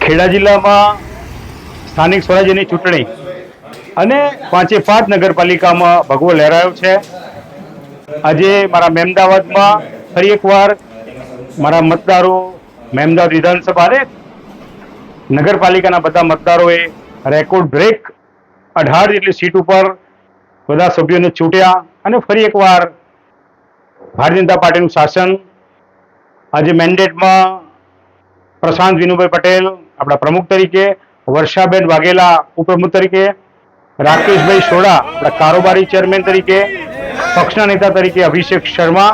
ખેડા જિલ્લામાં સ્થાનિક સ્વરાજ્યની ચૂંટણી અને પાંચે પાંચ નગરપાલિકામાં ભગવો લહેરાયો છે. આજે મારા મહેમદાવાદમાં ફરી એકવાર મારા મતદારો મહેમદાવાદ વિધાનસભા અને નગરપાલિકાના બધા મતદારોએ રેકોર્ડ બ્રેક અઢાર જેટલી સીટ ઉપર બધા સભ્યોને ચૂંટ્યા અને ફરી એકવાર ભારતીય જનતા પાર્ટીનું શાસન આજે મેન્ડેટમાં પ્રશાંત વિનુભાઈ પટેલ, આપણા પ્રમુખ તરીકે, વર્ષાબેન વાઘેલા ઉપપ્રમુખ તરીકે, રાકેશભાઈ સોડા, આપણા કારોબારી ચેરમેન તરીકે, પક્ષના નેતા તરીકે અભિષેક શર્મા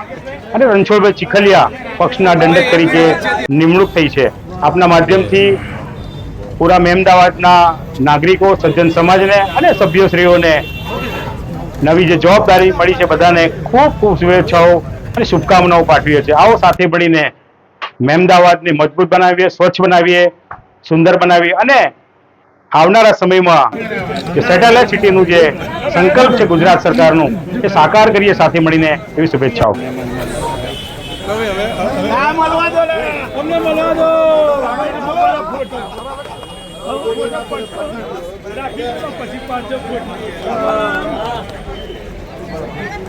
અને રણછોડભાઈ ચીખલિયા પક્ષના દંડક તરીકે નિમણૂક થઈ છે. આપના માધ્યમથી પૂરા મહેમદાવાદના નાગરિકો, સજ્જન સમાજને અને સભ્યશ્રીઓને નવી જે જવાબદારી મળી છે બધાને ખૂબ ખૂબ શુભેચ્છાઓ અને શુભકામનાઓ પાઠવીએ છીએ. આવો સાથે મળીને મહેમદાવાદને મજબૂત બનાવીએ, સ્વચ્છ બનાવીએ, સુંદર બનાવીએ અને આવનારા સમયમાં જે સેટેલાઇટ સિટીનું જે સંકલ્પ છે ગુજરાત સરકારનું, એ સાકાર કરીએ સાથે મળીને એવી શુભેચ્છાઓ.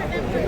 પછી